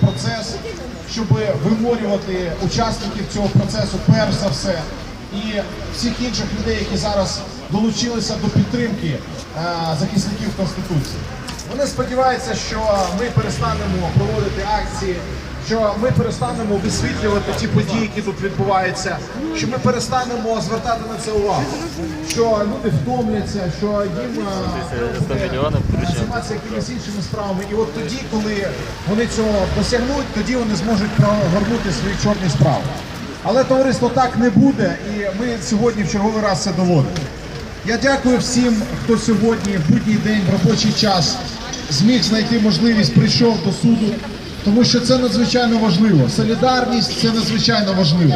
Процес, щоб виморювати учасників цього процесу, перш за все, і всіх інших людей, які зараз долучилися до підтримки е, захисників Конституції. Вони сподіваються, що ми перестанемо проводити акції, що ми перестанемо висвітлювати ті події, які тут відбуваються, що ми перестанемо звертати на це увагу, що люди втомляться, що їм е, займатися якимись іншими справами. І от тоді, коли вони цього досягнуть, тоді вони зможуть прогорнути свої чорні справи. Але товариство так не буде, і ми сьогодні в черговий раз це доводимо. Я дякую всім, хто сьогодні в будній день в робочий час зміг знайти можливість, прийшов до суду, тому що це надзвичайно важливо. Солідарність це надзвичайно важливо.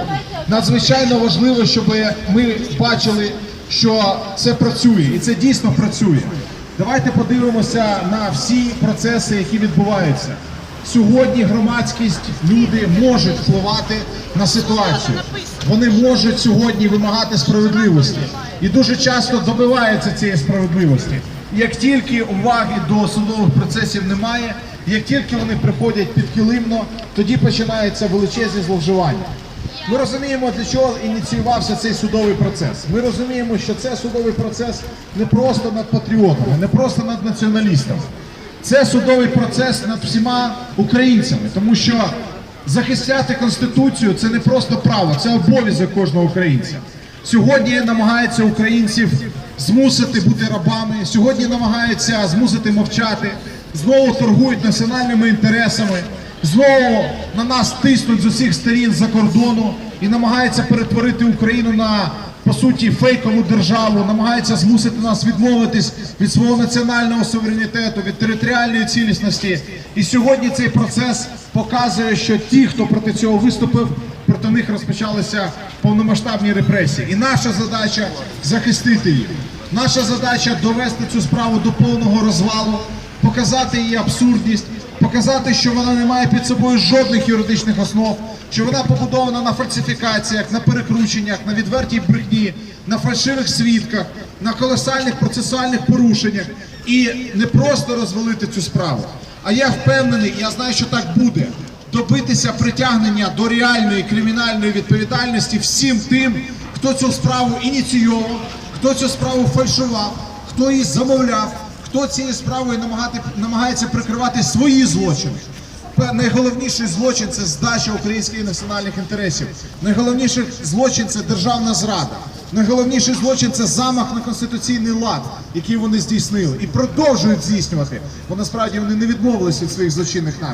Надзвичайно важливо, щоб ми бачили, що це працює, і це дійсно працює. Давайте подивимося на всі процеси, які відбуваються. Сьогодні громадськість, люди можуть впливати на ситуацію. Вони можуть сьогодні вимагати справедливості і дуже часто добиваються цієї справедливості. Як тільки уваги до судових процесів немає, як тільки вони приходять підкилимно, тоді починаються величезні зловживання. Ми розуміємо, для чого ініціювався цей судовий процес. Ми розуміємо, що це судовий процес не просто над патріотами, не просто над націоналістами. Це судовий процес над всіма українцями, тому що захищати конституцію це не просто право, це обов'язок кожного українця. Сьогодні намагаються українців змусити бути рабами. Сьогодні намагаються змусити мовчати. Знову торгують національними інтересами. Знову на нас тиснуть з усіх сторін за кордону і намагаються перетворити Україну на по суті фейкову державу, намагаються змусити нас відмовитись від свого національного суверенітету, від територіальної цілісності. І сьогодні цей процес показує, що ті, хто проти цього виступив, проти них розпочалися повномасштабні репресії. І наша задача захистити їх. Наша задача довести цю справу до повного розвалу, показати її абсурдність, показати, що вона не має під собою жодних юридичних основ, що вона побудована на фальсифікаціях, на перекрученнях, на відвертій брехні, на фальшивих свідках, на колосальних процесуальних порушеннях і не просто розвалити цю справу. А я впевнений, я знаю, що так буде. Добитися притягнення до реальної кримінальної відповідальності всім тим, хто цю справу ініційовав, хто цю справу фальшував, хто її замовляв, хто цією справою намагати, намагається прикривати свої злочини. Найголовніший злочин це здача українських національних інтересів. Найголовніший злочин це державна зрада. Найголовніший злочин це замах на конституційний лад, який вони здійснили і продовжують здійснювати. Бо насправді вони не відмовилися від своїх злочинних намірів.